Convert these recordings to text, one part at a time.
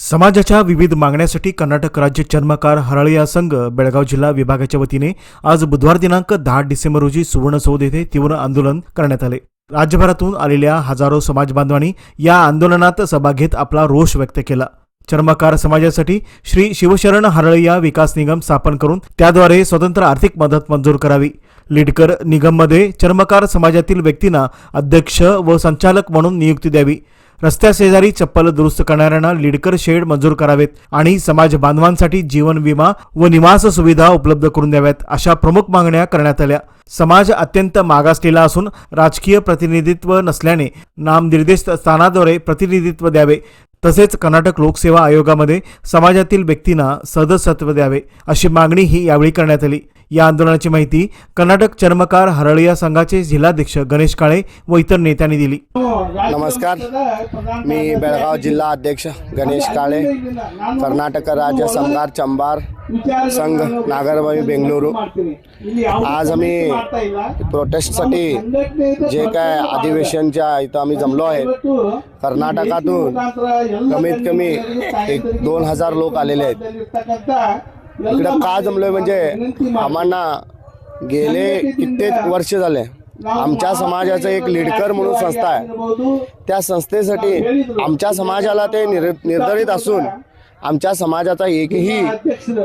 समाजाच्या विविध मागण्यासाठी कर्नाटक राज्य चर्मकार हरळिया संघ बेळगाव जिल्हा विभागाच्या वतीने आज बुधवार दिनांक दहा डिसेंबर रोजी सुवर्णसौध येथे तीव्र आंदोलन करण्यात आले. राज्यभरातून आलेल्या हजारो समाजबांधवांनी या आंदोलनात सभा घेत आपला रोष व्यक्त केला. चर्मकार समाजासाठी श्री शिवशरण हरळिया विकास निगम स्थापन करून त्याद्वारे स्वतंत्र आर्थिक मदत मंजूर करावी. लिडकर निगममध्ये चर्मकार समाजातील व्यक्तींना अध्यक्ष व संचालक म्हणून नियुक्ती द्यावी. रस्त्याशेजारी चप्पल दुरुस्त करणाऱ्यांना लिडकर शेड मंजूर करावेत आणि समाज बांधवांसाठी जीवन विमा व निवास सुविधा उपलब्ध करून द्याव्यात अशा प्रमुख मागण्या करण्यात आल्या. समाज अत्यंत मागासलेला असून राजकीय प्रतिनिधित्व नसल्याने नामनिर्देश स्थानाद्वारे प्रतिनिधित्व द्यावे. तसेच कर्नाटक लोकसेवा आयोगामध्ये समाजातील व्यक्तींना सदस्यत्व द्यावे अशी मागणी ही यावेळी करण्यात आली. या आंदोलनाची माहिती कर्नाटक चर्मकार हरळिया संघाचे जिल्हाध्यक्ष गणेश काळे व इतर नेत्यांनी दिली. नमस्कार. मी बेळगाव जिल्हा अध्यक्ष गणेश काळे कर्नाटक राज्य समगार चंबार संघ नागरबाई बेंगलुरू. आज आम्ही प्रोटेस्टसाठी जे काय अधिवेशनच्या इथं आम्ही जमलो आहे कर्नाटकातून कमीत कमी एक दोन हजार लोक आलेले आहेत. इकडं का जमलोय म्हणजे आम्हाला गेले कित्येक वर्ष झाले. आमच्या समाजाचं एक लिडकर म्हणून संस्था आहे. त्या संस्थेसाठी आमच्या समाजाला ते निर निर्धारित असून आमच्या समाजाचा एकही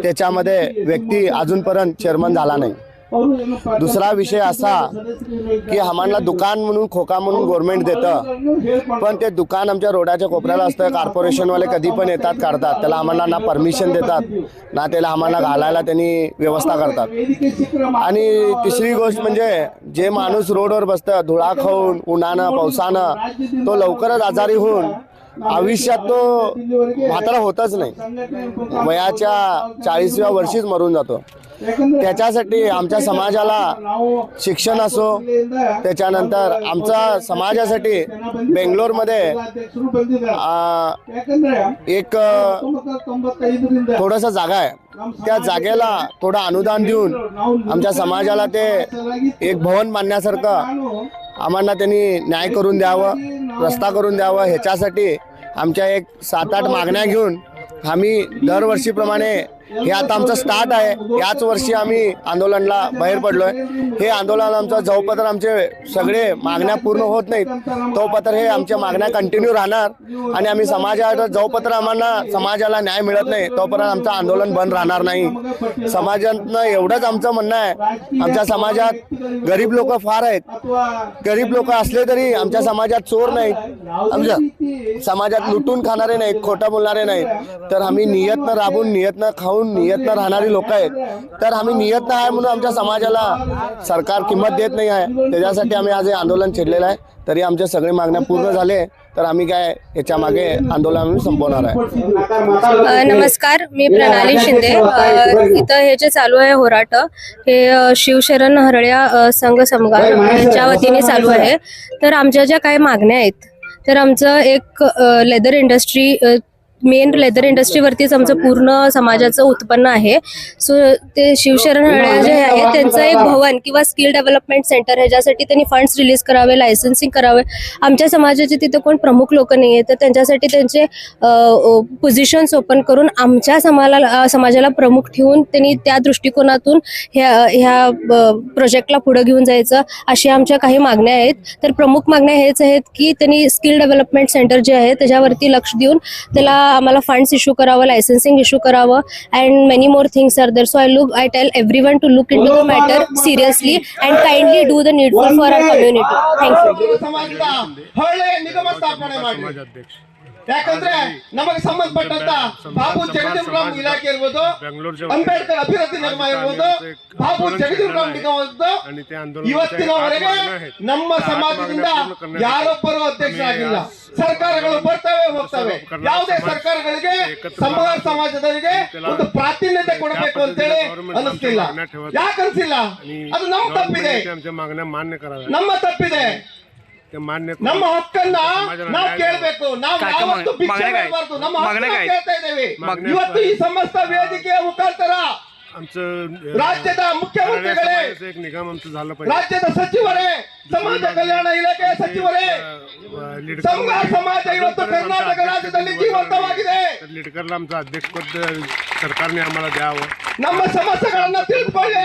त्याच्यामध्ये व्यक्ती अजूनपर्यंत चेअरमन झाला नाही. दुसरा विषय असा की आम्हाला दुकान म्हणून खोका म्हणून गव्हर्नमेंट देतं. पण ते दुकान आमच्या रोडाच्या कोपऱ्याला असतं कॉर्पोरेशनवाले कधी पण येतात काढतात त्याला आम्हाला ना परमिशन देतात ना त्याला आम्हाला घालायला त्यांनी व्यवस्था करतात. आणि तिसरी गोष्ट म्हणजे जे माणूस रोडवर बसतं धुळा खाऊन उन्हानं पावसानं तो लवकरच आजारी होऊन आयुष्यात तो म्हातारा होतच नाही. वयाच्या चाळीसव्या वर्षीच मरून जातो. त्याच्यासाठी आमच्या समाजाला शिक्षण असो त्याच्यानंतर आमचा समाजासाठी बेंगलोरमध्ये एक थोडंसं जागा आहे. त्या जागेला थोडं अनुदान देऊन आमच्या समाजाला ते एक भवन बांधण्यासारखं आम्हाला त्यांनी न्याय करून द्यावं रस्ता करून द्यावं ह्याच्यासाठी आमच्या एक सात आठ मागण्या घेऊन आम्ही दरवर्षीप्रमाणे हे आता आमचं स्टार्ट आहे. याच वर्षी आम्ही आंदोलनला बाहेर पडलोय. हे आंदोलन आमचं जोपर्यंत आमचे सगळे मागण्या पूर्ण होत नाहीत. तोपत्र हे आमच्या मागण्या कंटिन्यू राहणार आणि आम्ही समाजात जोपर्यंत आम्हाला समाजाला न्याय मिळत नाही तोपर्यंत आमचं आंदोलन बंद राहणार नाही. समाजातनं एवढंच आमचं म्हणणं आहे. आमच्या समाजात गरीब लोक फार आहेत. गरीब लोक असले तरी आमच्या समाजात चोर नाहीत. आमच्या समाजात लुटून खाणारे नाहीत खोटं बोलणारे नाहीत. तर आम्ही नियतनं राबून नियतनं खाऊन नियतनं राहणारी लोक आहेत. तर आम्ही नियतनं आहे म्हणून आमच्या समाजाला सरकार किंमत देत नाही आहे. त्याच्यासाठी आम्ही आज हे आंदोलन छेडलेलं आहे. तरी आमच्या सगळे मागण्या पूर्ण झाले. तर आम्ही काय याच्या मागे आंदोलन आम्ही संपवणार आहे. नमस्कार. मी प्रणाली शिंदे. इथं हे जे चालू आहे होराट हे शिवशरण हरळ्या संघ समगार यांच्या वतीने चालू आहे. तर आमच्या ज्या काही मागण्या आहेत तर आमचं एक लेदर इंडस्ट्री मेन लेदर इंडस्ट्रीवरतीच आमचं पूर्ण समाजाचं उत्पन्न आहे. सो ते शिवशरण हळ्या जे आहे त्यांचं एक भवन किंवा स्किल डेव्हलपमेंट सेंटर ह्याच्यासाठी त्यांनी फंड्स रिलीज करावे लायसन्सिंग करावे. आमच्या समाजाचे तिथे कोण प्रमुख लोक नाही आहेत तर त्यांच्यासाठी त्यांचे पोझिशन्स ओपन करून आमच्या समाला समाजाला प्रमुख ठेवून त्यांनी त्या दृष्टिकोनातून ह्या ह्या प्रोजेक्टला पुढे घेऊन जायचं अशा आमच्या काही मागण्या आहेत. तर प्रमुख मागण्या हेच आहेत की त्यांनी स्किल डेव्हलपमेंट सेंटर जे आहे त्याच्यावरती लक्ष देऊन त्याला आम्हाला फंड्स इश्यू करावं लायसन्सिंग इश्यू करावं and many more things are there so I look I tell everyone to look into the matter seriously and kindly do the needful for our community thank you ಯಾಕಂದ್ರೆ ನಮಗೆ ಸಂಬಂಧಪಟ್ಟಂತ ಬಾಬು ಜಗದೀವರಾಮ್ ಇಲಾಖೆ ಇರ್ಬೋದು ಅಂಬೇಡ್ಕರ್ ಅಭಿವೃದ್ಧಿ ನಿಗಮ ಇರ್ಬೋದು ಬಾಬು ಜಗದೀವರಾಮ್ ನಿಗಮ ಇವತ್ತಿನವರೆಗೆ ನಮ್ಮ ಸಮಾಜದಿಂದ ಯಾರೊಬ್ಬರು ಅಧ್ಯಕ್ಷರಾಗಿಲ್ಲ ಸರ್ಕಾರಗಳು ಬರ್ತವೆ ಹೋಗ್ತವೆ. ಯಾವುದೇ ಸರ್ಕಾರಗಳಿಗೆ ಸಮಾಜ ಸಮಾಜದವರಿಗೆ ಒಂದು ಪ್ರಾತಿನಿಧ್ಯ ಕೊಡಬೇಕು ಅಂತೇಳಿ ಅನಿಸ್ತಿಲ್ಲ ಯಾಕನ್ಸಿಲ್ಲ ಅದು ನಮ್ಮ ತಪ್ಪಿದೆ. ನಮ್ಮ ತಪ್ಪಿದೆ. ते मान्य ನಮ್ಮ ಹಕ್ಕನ್ನ ಸಮಾಜದ ನಾವು ನ್ಯಾಯ- ಕೇಳಬೇಕು ನಾವು ಕಾಕ ಯಾವತ್ತೂ ಮಗ- ಭಿಕ್ಷೆ ಮಗನೇ ಕಾಯ್- ಬೇಡಬಾರ್ದು ನಮ್ಮ ಮಗನೇ ಹಕ್ಕನ್ನ ಕಾಯ್. ಕೇಳ್ತಾ ಇದ್ದೇವೆ ಮಗನೇ ಇವತ್ತು ಈ ಸಮಸ್ತ ವೇದಿಕೆಯ ಮುಖಾಂತರ आमचं ರಾಜ್ಯದ ಮುಖ್ಯಮಂತ್ರಿಗಳೇ समाजाचं एक निगम आमचं झालं पाहिजे ರಾಜ್ಯದ ಸಚಿವರೇ ಸಮಾಜ ಕಲ್ಯಾಣ ಇಲಾಖೆಯ ಸಚಿವರೇ लीड ಸಂಘ ಸಮಾಜ ಇವತ್ತು ಕರ್ನಾಟಕ ರಾಜ್ಯದಲ್ಲಿ ಜೀವಂತವಾಗಿದೆ लिडकरला आमचं अध्यक्षपद सरकारने आम्हाला द्यावं ನಮ್ಮ ಸಮಸ್ಯೆಗಳನ್ನ ತಿಳಿದುಕೊಳ್ಳಿ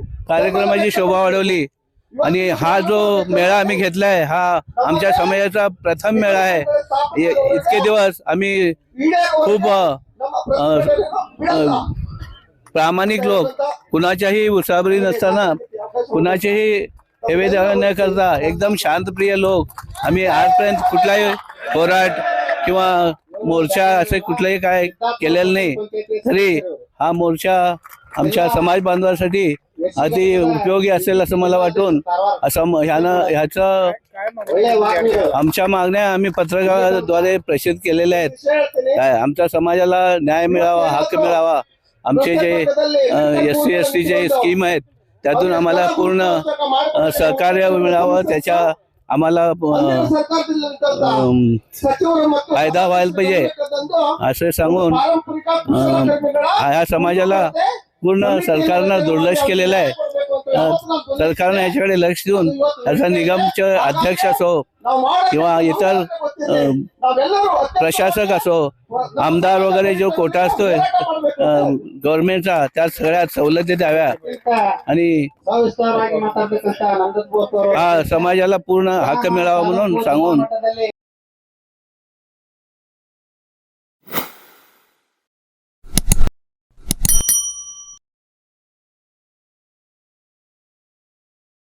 कार्यक्रमाची शोभा वाढवली. आणि हा जो मेळा आम्ही घेतलाय हा आमच्या समाजाचा प्रथम मेळा आहे. इतके दिवस आम्ही खूप प्रामाणिक लोक. कुणाच्याही उसाबरी नसताना कुणाचेही हेवेदावे न करता एकदम शांतप्रिय लोक. आम्ही आजपर्यंत कुठलाही होराट किंवा मोर्चा असे कुठलंही काय केलेलं नाही. तरी हा मोर्चा आमच्या समाज बांधवासाठी अति उपयोगी असेल असं मला वाटून असं ह्यानं ह्याचं आमच्या मागण्या आम्ही पत्रकाद्वारे प्रसिद्ध केलेल्या आहेत. आमच्या समाजाला न्याय मिळावा हक्क मिळावा. आमचे जे एस सी एस टी जे स्कीम आहेत त्यातून आम्हाला पूर्ण सहकार्य मिळावं त्याच्या आम्हाला फायदा व्हायला पाहिजे असे सांगून ह्या समाजाला पूर्ण सरकारनं दुर्लक्ष केलेलं आहे. सरकारनं याच्याकडे लक्ष देऊन त्याचा निगमचे अध्यक्ष असो किंवा इतर प्रशासक असो आमदार वगैरे जो कोटा असतोय गव्हर्नमेंटचा त्या सगळ्यात सवलती द्याव्या. आणि हा समाजाला पूर्ण हक्क मिळावा म्हणून सांगून